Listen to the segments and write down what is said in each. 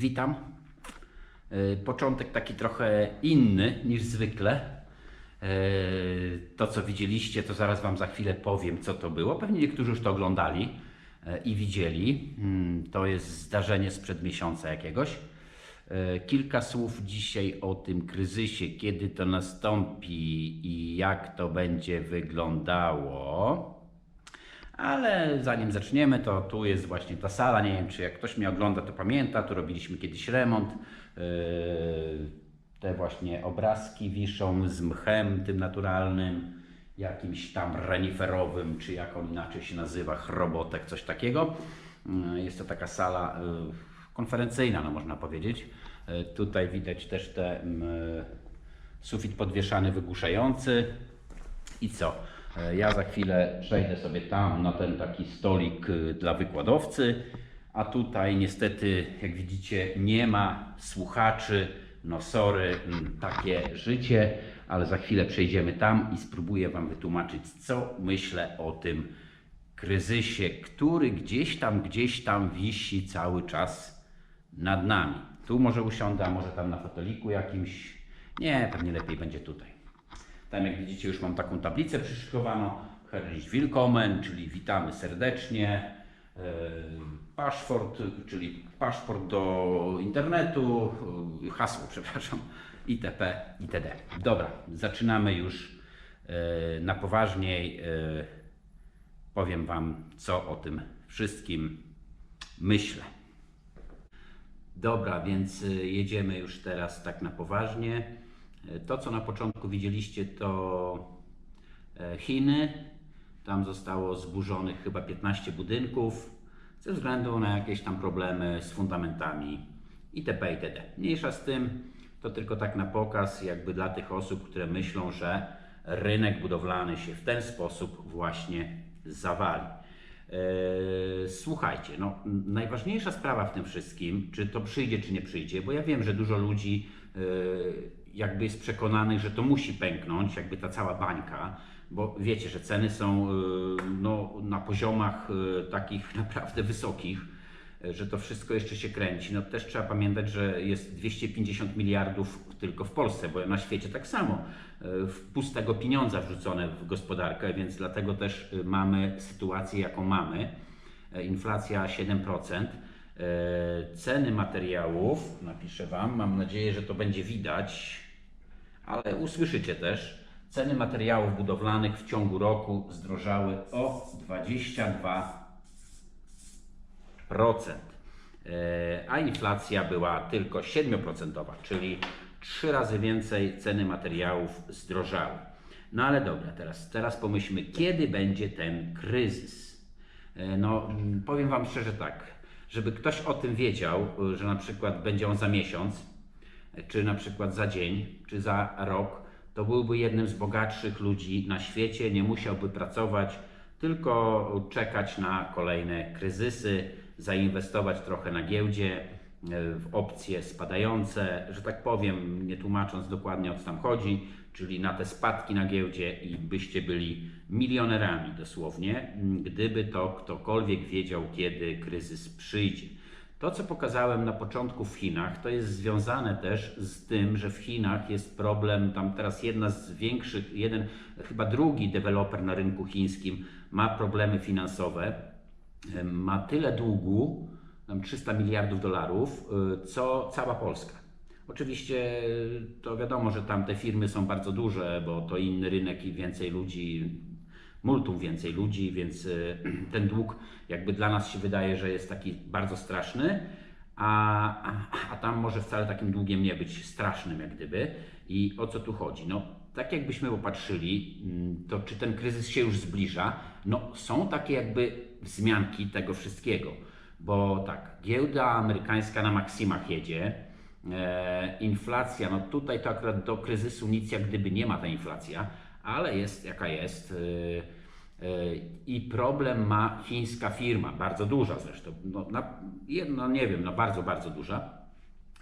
Witam. E, Początek taki trochę inny niż zwykle. E, To, co widzieliście, to zaraz Wam za chwilę powiem, co to było. Pewnie niektórzy już to oglądali e, i widzieli. Mm, To jest zdarzenie sprzed miesiąca jakiegoś. Kilka słów dzisiaj o tym kryzysie, kiedy to nastąpi i jak to będzie wyglądało. Ale zanim zaczniemy, to tu jest właśnie ta sala. Nie wiem, czy jak ktoś mnie ogląda, to pamięta. Tu robiliśmy kiedyś remont. Yy, Te właśnie obrazki wiszą z mchem tym naturalnym, jakimś tam reniferowym, czy jak on inaczej się nazywa, chrobotek, coś takiego. Yy, Jest to taka sala yy, konferencyjna, no można powiedzieć. Tutaj widać też te sufit podwieszany, wygłuszający. I co? E, Ja za chwilę przejdę sobie tam na ten taki stolik y, dla wykładowcy, a tutaj niestety, jak widzicie, nie ma słuchaczy. No sorry, takie życie, ale za chwilę przejdziemy tam i spróbuję Wam wytłumaczyć, co myślę o tym kryzysie, który gdzieś tam, gdzieś tam wisi cały czas nad nami. Tu może usiądę, a może tam na foteliku jakimś. Nie, pewnie lepiej będzie tutaj. Tam jak widzicie już mam taką tablicę przyszykowaną. Herzlich willkommen, czyli witamy serdecznie. E, Paszport, czyli paszport do internetu, e, hasło, przepraszam, itp. itd. Dobra, zaczynamy już e, na poważniej. Powiem Wam, co o tym wszystkim myślę. Dobra, więc jedziemy już teraz tak na poważnie. To, co na początku widzieliście, to e, Chiny. Tam zostało zburzonych chyba 15 budynków ze względu na jakieś tam problemy z fundamentami itp. itd. Mniejsza z tym, to tylko tak na pokaz, jakby dla tych osób, które myślą, że rynek budowlany się w ten sposób właśnie zawali. Eee, Słuchajcie, no, najważniejsza sprawa w tym wszystkim, czy to przyjdzie, czy nie przyjdzie, bo ja wiem, że dużo ludzi e, jakby jest przekonanych, że to musi pęknąć, jakby ta cała bańka, bo wiecie, że ceny są e, no, na poziomach e, takich naprawdę wysokich, e, że to wszystko jeszcze się kręci. No też trzeba pamiętać, że jest 250 miliardów tylko w Polsce, bo na świecie tak samo w pustego pieniądza wrzucone w gospodarkę, więc dlatego też mamy sytuację, jaką mamy. E, Inflacja 7%. E, Ceny materiałów, napiszę Wam, mam nadzieję, że to będzie widać, ale usłyszycie też. Ceny materiałów budowlanych w ciągu roku zdrożały o 22 E, a inflacja była tylko 7%, czyli trzy razy więcej ceny materiałów zdrożały. No ale dobra, teraz, teraz pomyślmy, kiedy będzie ten kryzys? E, No, mm, powiem Wam szczerze tak, żeby ktoś o tym wiedział, y, że na przykład będzie on za miesiąc, czy na przykład za dzień, czy za rok, to byłby jednym z bogatszych ludzi na świecie, nie musiałby pracować, tylko czekać na kolejne kryzysy, zainwestować trochę na giełdzie, e, w opcje spadające, że tak powiem, nie tłumacząc dokładnie o co tam chodzi, czyli na te spadki na giełdzie i byście byli milionerami dosłownie, gdyby to ktokolwiek wiedział, kiedy kryzys przyjdzie. To, co pokazałem na początku w Chinach, to jest związane też z tym, że w Chinach jest problem, tam teraz jedna z większych, jeden, chyba drugi deweloper na rynku chińskim ma problemy finansowe, ma tyle długu, tam 300 miliardów dolarów, y, co cała Polska. Oczywiście y, to wiadomo, że tam te firmy są bardzo duże, bo to inny rynek i więcej ludzi, multum więcej ludzi, więc y, ten dług jakby dla nas się wydaje, że jest taki bardzo straszny, a, a, a tam może wcale takim długiem nie być strasznym jak gdyby. I o co tu chodzi? No, tak jakbyśmy popatrzyli, mm, to czy ten kryzys się już zbliża? No, są takie jakby wzmianki tego wszystkiego, bo tak, giełda amerykańska na maksimach jedzie, e, inflacja, no tutaj to akurat do kryzysu nic jak gdyby nie ma ta inflacja, ale jest jaka jest. e, e, I problem ma chińska firma, bardzo duża zresztą, no, no nie wiem, no bardzo, bardzo duża.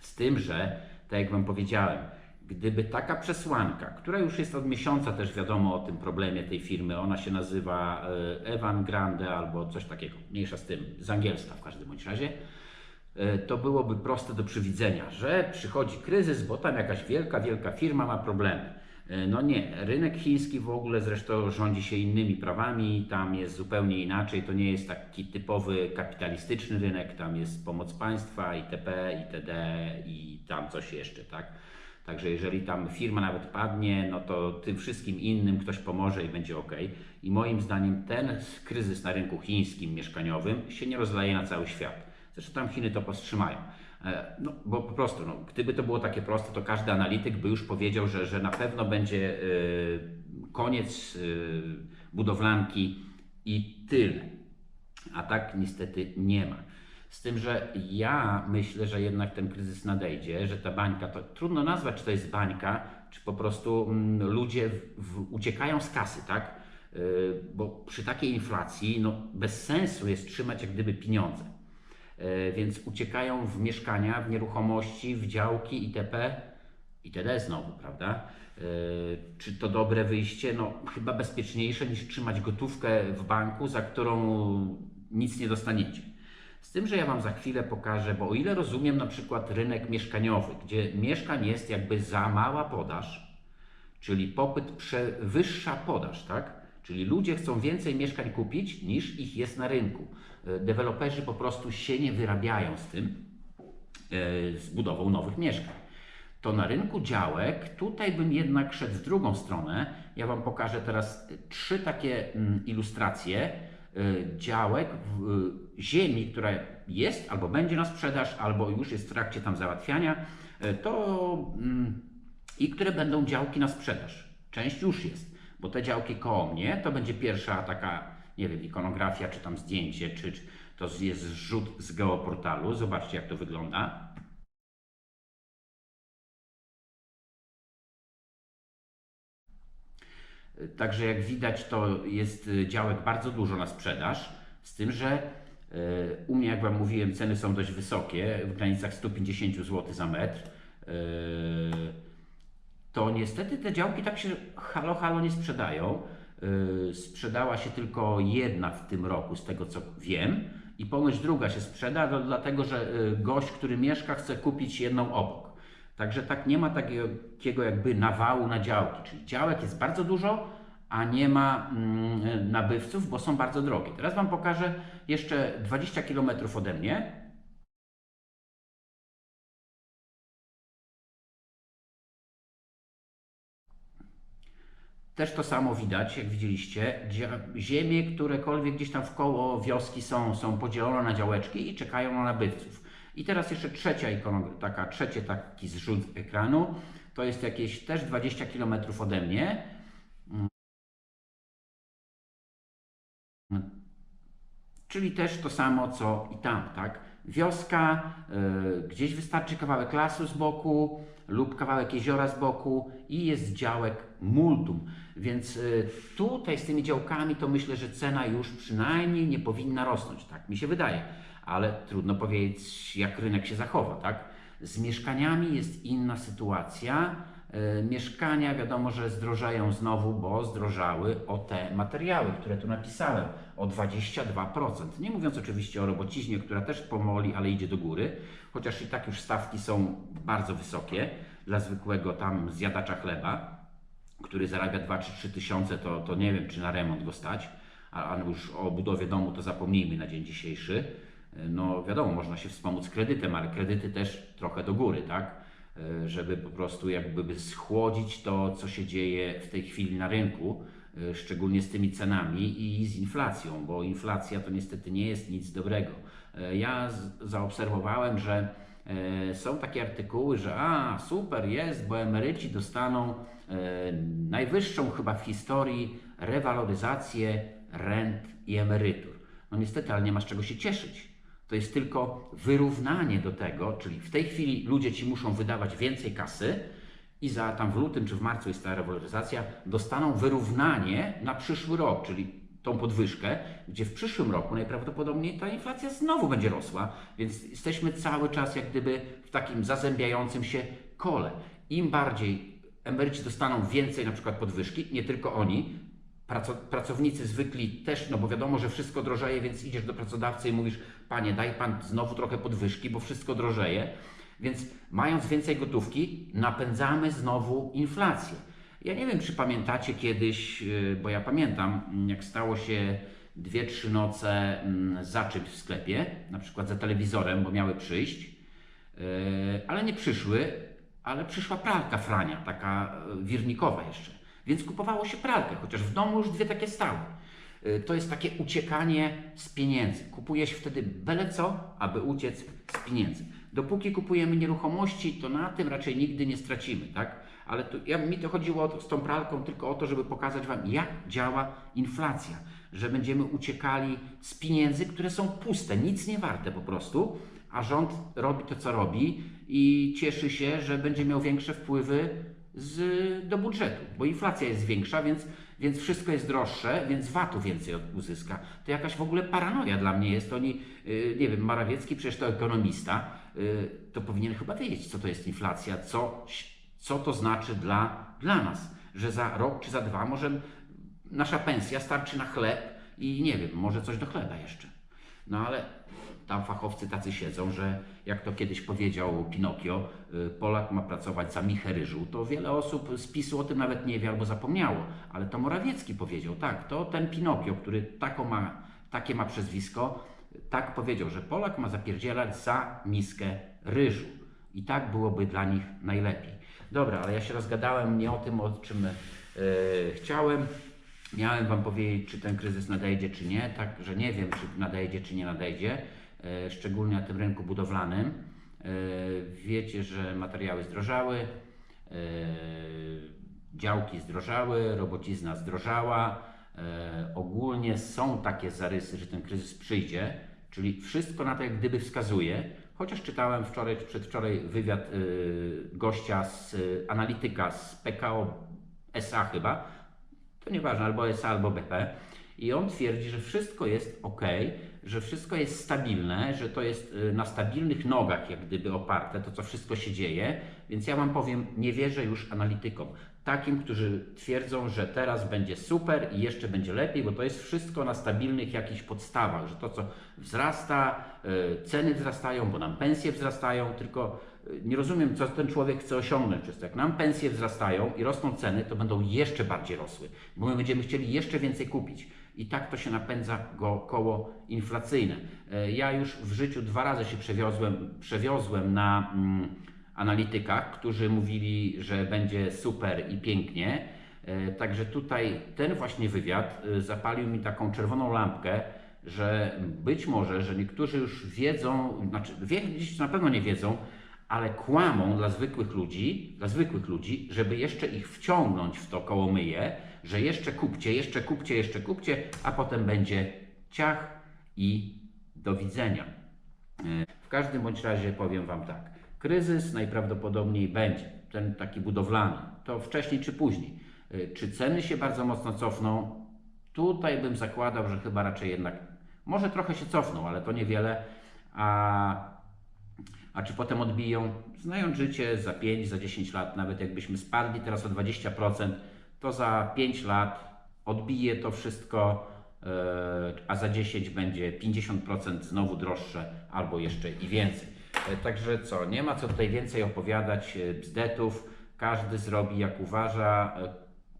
Z tym, że, tak jak Wam powiedziałem, gdyby taka przesłanka, która już jest od miesiąca też wiadomo o tym problemie tej firmy, ona się nazywa e, Evan Grande albo coś takiego, mniejsza z tym, z angielska w każdym bądź razie, e, to byłoby proste do przewidzenia, że przychodzi kryzys, bo tam jakaś wielka, wielka firma ma problemy. E, No nie, rynek chiński w ogóle zresztą rządzi się innymi prawami, tam jest zupełnie inaczej, to nie jest taki typowy kapitalistyczny rynek, tam jest pomoc państwa, itp., itd. i tam coś jeszcze, tak? Także jeżeli tam firma nawet padnie, no to tym wszystkim innym ktoś pomoże i będzie ok. I moim zdaniem ten kryzys na rynku chińskim mieszkaniowym się nie rozleje na cały świat. Zresztą tam Chiny to powstrzymają. E, No, bo po prostu, no, gdyby to było takie proste, to każdy analityk by już powiedział, że, że na pewno będzie e, koniec e, budowlanki i tyle. A tak niestety nie ma. Z tym, że ja myślę, że jednak ten kryzys nadejdzie, że ta bańka, to trudno nazwać, czy to jest bańka, czy po prostu mm, ludzie w, w, uciekają z kasy, tak? Bo przy takiej inflacji no, bez sensu jest trzymać jak gdyby pieniądze. Yy, więc uciekają w mieszkania, w nieruchomości, w działki itp. itd. znowu, prawda? Yy, czy to dobre wyjście? No, chyba bezpieczniejsze niż trzymać gotówkę w banku, za którą nic nie dostaniecie. Z tym, że ja Wam za chwilę pokażę, bo o ile rozumiem na przykład rynek mieszkaniowy, gdzie mieszkań jest jakby za mała podaż, czyli popyt przewyższa podaż, tak? Czyli ludzie chcą więcej mieszkań kupić niż ich jest na rynku. E, Deweloperzy po prostu się nie wyrabiają z tym, e, z budową nowych mieszkań. To na rynku działek, tutaj bym jednak szedł w drugą stronę. Ja Wam pokażę teraz trzy takie mm, ilustracje działek, ziemi, która jest albo będzie na sprzedaż, albo już jest w trakcie tam załatwiania, to mm, i które będą działki na sprzedaż. Część już jest, bo te działki koło mnie to będzie pierwsza taka, nie wiem, ikonografia, czy tam zdjęcie, czy, czy to jest zrzut z geoportalu. Zobaczcie, jak to wygląda. Także jak widać, to jest y, działek bardzo dużo na sprzedaż, z tym, że y, u mnie, jak Wam mówiłem, ceny są dość wysokie, w granicach 150 zł za metr. To niestety te działki tak się halo halo nie sprzedają. Y, Sprzedała się tylko jedna w tym roku, z tego co wiem, i ponoć druga się sprzeda, dlatego że y, gość, który mieszka, chce kupić jedną obok. Także tak nie ma takiego jakby nawału na działki, czyli działek jest bardzo dużo, a nie ma mm, nabywców, bo są bardzo drogie. Teraz Wam pokażę jeszcze 20 km ode mnie. Też to samo widać, jak widzieliście. Ziemie, którekolwiek gdzieś tam w koło wioski są, są podzielone na działeczki i czekają na nabywców. I teraz jeszcze trzecia ikona, taka, trzecie taki zrzut ekranu. To jest jakieś też 20 km ode mnie. Czyli też to samo co i tam, tak? Wioska, y, gdzieś wystarczy kawałek lasu z boku lub kawałek jeziora z boku i jest działek multum. Więc y, tutaj z tymi działkami to myślę, że cena już przynajmniej nie powinna rosnąć, tak mi się wydaje. Ale trudno powiedzieć, jak rynek się zachowa, tak? Z mieszkaniami jest inna sytuacja. E, Mieszkania wiadomo, że zdrożeją znowu, bo zdrożały o te materiały, które tu napisałem, o 22%. Nie mówiąc oczywiście o robociźnie, która też pomoli, ale idzie do góry, chociaż i tak już stawki są bardzo wysokie dla zwykłego tam zjadacza chleba, który zarabia 2 czy 3 tysiące, to, to nie wiem, czy na remont go stać, a, a już o budowie domu to zapomnijmy na dzień dzisiejszy. E, No wiadomo, można się wspomóc kredytem, ale kredyty też trochę do góry, tak? E, żeby po prostu jakby schłodzić to, co się dzieje w tej chwili na rynku, e, szczególnie z tymi cenami i z inflacją, bo inflacja to niestety nie jest nic dobrego. E, Ja zaobserwowałem, że są takie artykuły, że a super jest, bo emeryci dostaną najwyższą chyba w historii rewaloryzację rent i emerytur. No niestety, ale nie ma z czego się cieszyć. To jest tylko wyrównanie do tego, czyli w tej chwili ludzie ci muszą wydawać więcej kasy i za tam w lutym czy w marcu jest ta rewaloryzacja, dostaną wyrównanie na przyszły rok, czyli tą podwyżkę, gdzie w przyszłym roku najprawdopodobniej ta inflacja znowu będzie rosła, więc jesteśmy cały czas jak gdyby w takim zazębiającym się kole. Im bardziej emeryci dostaną więcej na przykład podwyżki, nie tylko oni, Praco, pracownicy zwykli też, no bo wiadomo, że wszystko drożeje, więc idziesz do pracodawcy i mówisz, panie, daj pan znowu trochę podwyżki, bo wszystko drożeje. Więc mając więcej gotówki, napędzamy znowu inflację. Ja nie wiem, czy pamiętacie kiedyś, yy, bo ja pamiętam, mm, jak stało się dwie, trzy noce mm, za czymś w sklepie, na przykład za telewizorem, bo miały przyjść, yy, ale nie przyszły, ale przyszła pralka Frania, taka yy, wirnikowa jeszcze. Więc kupowało się pralkę, chociaż w domu już dwie takie stały. Yy, To jest takie uciekanie z pieniędzy. Kupuje się wtedy byle co, aby uciec z pieniędzy. Dopóki kupujemy nieruchomości, to na tym raczej nigdy nie stracimy, tak? Ale tu, ja, mi to chodziło to, z tą pralką tylko o to, żeby pokazać Wam, jak działa inflacja. Że będziemy uciekali z pieniędzy, które są puste, nic nie warte po prostu, a rząd robi to, co robi i cieszy się, że będzie miał większe wpływy z, do budżetu, bo inflacja jest większa, więc, więc wszystko jest droższe, więc VAT-u więcej uzyska. To jakaś w ogóle paranoja dla mnie jest. Oni, yy, nie wiem, Morawiecki przecież to ekonomista, yy, to powinien chyba wiedzieć, co to jest inflacja, co, co to znaczy dla, dla nas, że za rok czy za dwa może nasza pensja starczy na chleb i nie wiem, może coś do chleba jeszcze. No ale tam fachowcy tacy siedzą, że jak to kiedyś powiedział Pinokio, y, Polak ma pracować za michę ryżu, to wiele osób z PiSu o tym nawet nie wie albo zapomniało. Ale to Morawiecki powiedział, tak, to ten Pinokio, który taką ma, takie ma przezwisko, tak powiedział, że Polak ma zapierdzielać za miskę ryżu. I tak byłoby dla nich najlepiej. Dobra, ale ja się rozgadałem nie o tym, o czym e, chciałem. Miałem Wam powiedzieć, czy ten kryzys nadejdzie, czy nie. Tak, że nie wiem, czy nadejdzie, czy nie nadejdzie. E, szczególnie na tym rynku budowlanym. E, wiecie, że materiały zdrożały, e, działki zdrożały, robocizna zdrożała. Ogólnie są takie zarysy, że ten kryzys przyjdzie, czyli wszystko na to jak gdyby wskazuje. Chociaż czytałem wczoraj, czy przedwczoraj wywiad gościa z analityka z PKO SA chyba, to nieważne, albo SA, albo BP. I on twierdzi, że wszystko jest ok, że wszystko jest stabilne, że to jest y, na stabilnych nogach, jak gdyby oparte, to co wszystko się dzieje. Więc ja Wam powiem, nie wierzę już analitykom. Takim, którzy twierdzą, że teraz będzie super i jeszcze będzie lepiej, bo to jest wszystko na stabilnych jakichś podstawach, że to co wzrasta, y, ceny wzrastają, bo nam pensje wzrastają, tylko y, nie rozumiem, co ten człowiek chce osiągnąć przez to. Jak nam pensje wzrastają i rosną ceny, to będą jeszcze bardziej rosły, bo my będziemy chcieli jeszcze więcej kupić. I tak to się napędza go koło inflacyjne. E, Ja już w życiu dwa razy się przewiozłem, przewiozłem na mm, analitykach, którzy mówili, że będzie super i pięknie. E, Także tutaj ten właśnie wywiad e, zapalił mi taką czerwoną lampkę, że być może, że niektórzy już wiedzą, znaczy wiedzieć na pewno nie wiedzą, ale kłamą dla zwykłych ludzi, dla zwykłych ludzi, żeby jeszcze ich wciągnąć w to kołomyje, że jeszcze kupcie, jeszcze kupcie, jeszcze kupcie, a potem będzie ciach i do widzenia. E, W każdym bądź razie powiem Wam tak. Kryzys najprawdopodobniej będzie, ten taki budowlany, to wcześniej czy później. E, Czy ceny się bardzo mocno cofną? Tutaj bym zakładał, że chyba raczej jednak, może trochę się cofną, ale to niewiele, a a czy potem odbiją? Znając życie za 5, za 10 lat, nawet jakbyśmy spadli teraz o 20%, to za 5 lat odbije to wszystko, e, a za 10 będzie 50% znowu droższe albo jeszcze i więcej. E, Także co, nie ma co tutaj więcej opowiadać e, bzdetów. Każdy zrobi jak uważa.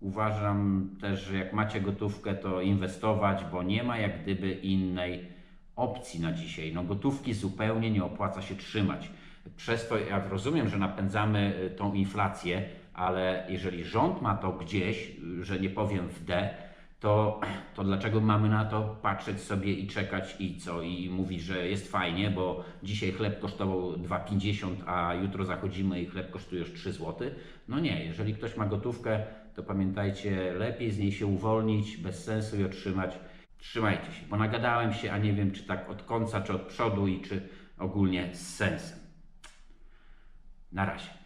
Uważam też, że jak macie gotówkę, to inwestować, bo nie ma jak gdyby innej opcji na dzisiaj. No gotówki zupełnie nie opłaca się trzymać. Przez to ja rozumiem, że napędzamy tą inflację, ale jeżeli rząd ma to gdzieś, że nie powiem w D, to, to dlaczego mamy na to patrzeć sobie i czekać i co? I mówić, że jest fajnie, bo dzisiaj chleb kosztował 2,50, a jutro zachodzimy i chleb kosztuje już 3 zł. No nie, jeżeli ktoś ma gotówkę, to pamiętajcie, lepiej z niej się uwolnić, bez sensu i otrzymać. Trzymajcie się, bo nagadałem się, a nie wiem, czy tak od końca, czy od przodu i czy ogólnie z sensem. Na razie.